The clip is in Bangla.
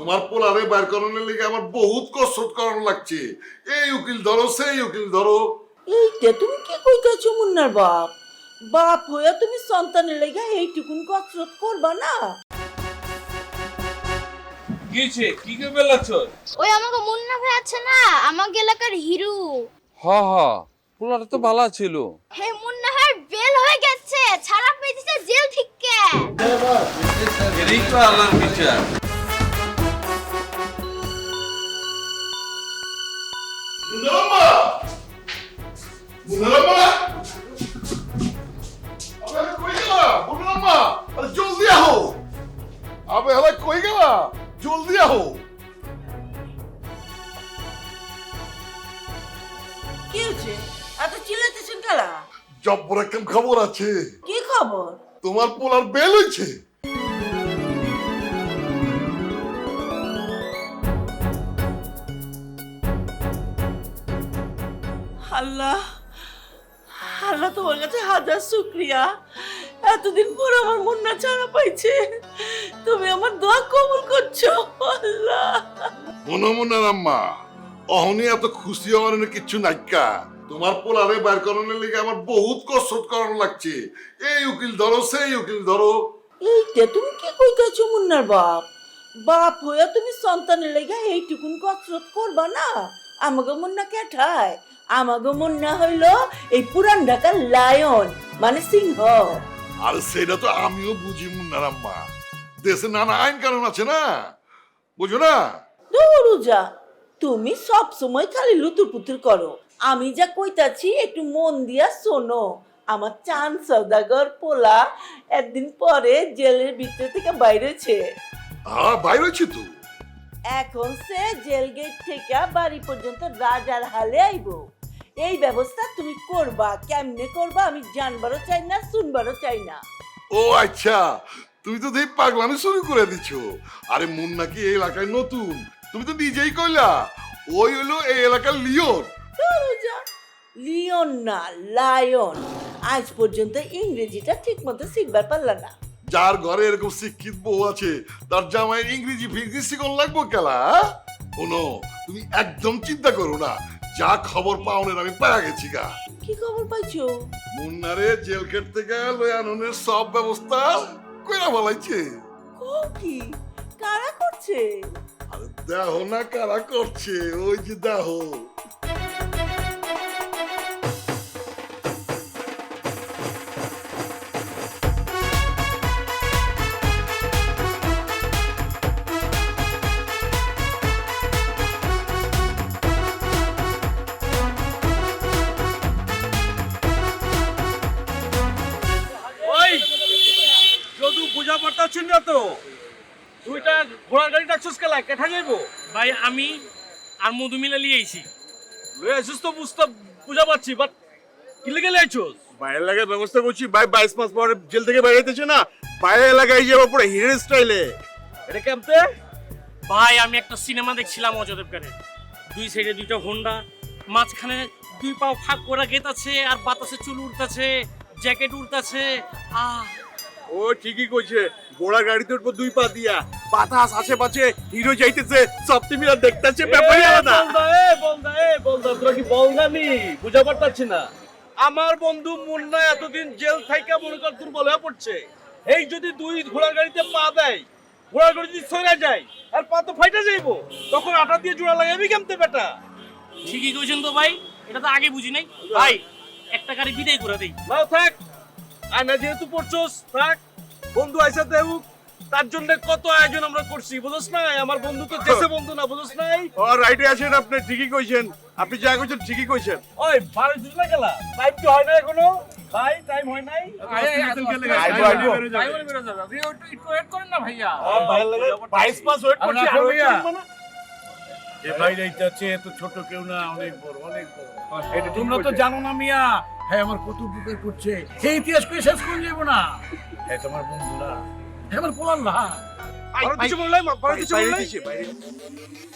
তোমার পোলারে বাইর করানোর লেগে আমার বহুত কসরত করানো লাগছে। এই উকিল ধরো সেই উকিল ধরো। এইটা তুমি কি কইতাছো মুন্নার বাপ? বাপ হইয়া তুমি সন্তানের লেগে এইটুকুন কসরত করবা না? গিয়েছে কি করে বেলাচ্ছ ওই আমাকে মুন্না ভাই আছে না আমাকে এলাকার হিরো। হ হ পোলাটা তো ভালো ছিল হে মুন্না ভাই বেল হয়ে গেছে ছাড়া পেয়েছে জেল থেকে এরই তো আল্লাহর বিচার। মুনারাম্মা আবে কই গেলা? মুনারাম্মা আরে জলদি আহো! আবে হলে কই গেলা? জলদি আহো! কি হয়েছে? এত চিল্লাইতেছেন কালা? জব্বর একদম খবর আছে। কি খবর? তোমার পোলার বেল হয়েছে আল্লাহ! আল্লাহ তোমার কাছে হাজার শুক্রিয়া। এতদিন পর আমার মুন্না ছাড়া পাইছে। তুমি আমার দোয়া কবুল করছ আল্লাহ। মনে মুনারাম্মা অহনি এত খুশি হওয়ার কিচ্ছু নাইকা তোমার পোলারে বাইর করানোর লেগে আমার বহুত কসরত করানো লাগছে। এই উকিল ধরো সেই উকিল ধরো। এইটা তুমি কি কইতাছো মুন্নার বাপ? বাপ হইয়া তুমি সন্তানের লেগে এইটুকুন কসরত করবা না? আমাকে মুন্না কেঠায় আমাকে মুন্না হইল এই পুরান ঢাকার লায়ন মানে সিংহ। আর সেটা তো আমিও বুঝি মুন্নারাম্মা দেশে নানা আইন কানুন আছে না? বুঝো না? দৌড়ুজা তুমি সব সময় খালি লুতুর পুতুর করো। আমি যা কইতাছি একটু মন দিয়া শোনো। আমার চান সৌদাগর পোলা একদিন পরে জেলের ভিতর থেকে বাইরেছে। হ্যাঁ বাইরে হয়েছি তো? এখন সে জেল গেট থেকে বাড়ি পর্যন্ত রাজার হালে আইব। এই ব্যবস্থা তুমি করবা কেমনে করবা আমি জানবারও চাই না শুনবারও চাই না। ও আচ্ছা তুমি তো দেখি পাগলামি শুরু করে দিছো। আরে মুন্না কি এই এলাকায় নতুন তুমি তো নিজেই কইলা ওই হলো এই এলাকার লিওন। লিওন না লায়ন। আজ পর্যন্ত ইংরেজিটা ঠিক মতো শিখবার পারলা না। যার ঘরে এরকম শিক্ষিত বউ আছে তার জামাই ইংরেজি ফিংরেজি শিখন লাগবো কেলা হ্যাঁ? শোনো তুমি একদম চিন্তা করো না। যা খবর পাওনের আমি পাওয়া গেছি গা। কি খবর পাইছো? মুন্নারে জেল গেট থেকে লয়াননের সব ব্যবস্থা কইরা বলাইছে কি? কারা করছে? আরে দেহ না কারা করছে ওই যে দেহ বুঝা পারতাছিস না তো তুইটা ঘোড়ার গাড়ি ডাকছিস কেলা কেঠা যাইবো? ভাই আমি আর মধু মিলে লিয়ে আইছি। লয়ে আসিস তো বুঝতে বুঝা পাচ্ছি বাট কি লেগে লাইছস বাইরের এলাকায় ব্যবস্থা করছি ভাই বাইশ মাস পরে জেল থেকে বেরোতেছে না বাইরের এলাকায় যাব পুরো হিরের স্টাইলে এটা কেমতে? ভাই আমি একটা সিনেমা দেখছিলাম অজদেবকারে দুই সাইডে দুইটা হোন্ডা মাঝখানে দুই পাও ফাঁক করা গেত আছে আর বাতাসে চুল উড়তাছে জ্যাকেট উড়তাছে আহ। ও ঠিকই কইছে ঘোড়া গাড়িতে উঠবো দুই পা দিয়া। বাতাস আশেপাশে হিরো যাইতেছে সব তুমি আর দেখতেছে ব্যাপারই আলাদা। এ বলদা এ বলদা তোরা কি বুঝা পারতাছি না। আমার বন্ধু মুন্না এতদিন জেল থাইকা মনে কর দুর্বল হয়ে পড়ছে। এই যদি দুই ঘোড়া গাড়িতে পা দেয় ঘোড়া গাড়ি যদি সরে যায় আর পা তো ফাইটা যাইবো তখন আটা দিয়ে জোড়া লাগাবি কেমতে বেটা? ঠিকই কইছেন তো ভাই এটা তো আগে বুঝি নাই। ভাই একটা গাড়ি বিদায় করে দেই। নাও থাক আয়না যেহেতু পড়ছস থাক। বন্ধু আইসা দেউক তার জন্য কত আয়োজন আমরা করছি বুঝছ নাই? আমার বন্ধু তো দেশে বন্ধু না বুঝছ নাই? ও রাইটে আছেন আপনি ঠিকই কইছেন। আপনি যা কইছেন ঠিকই কইছেন। ওই বারে দিন না গেলা? টাইম কি হয় না এখনও? ভাই টাইম হয় নাই? আইবো, আইবো। আপনি একটু ওয়েট করছি ওয়েট একটু মানে এ বাইরে যাচ্ছে এত ছোট কেউ না অনেক বড় অনেক বড় তোমরা তো জানো না মিয়া হ্যাঁ আমার কত উপকার করছে সেই ইতিহাস করে শেষ করে যাব না হ্যাঁ তোমার বন্ধুরা হ্যাঁ আমার পোলার না কিছু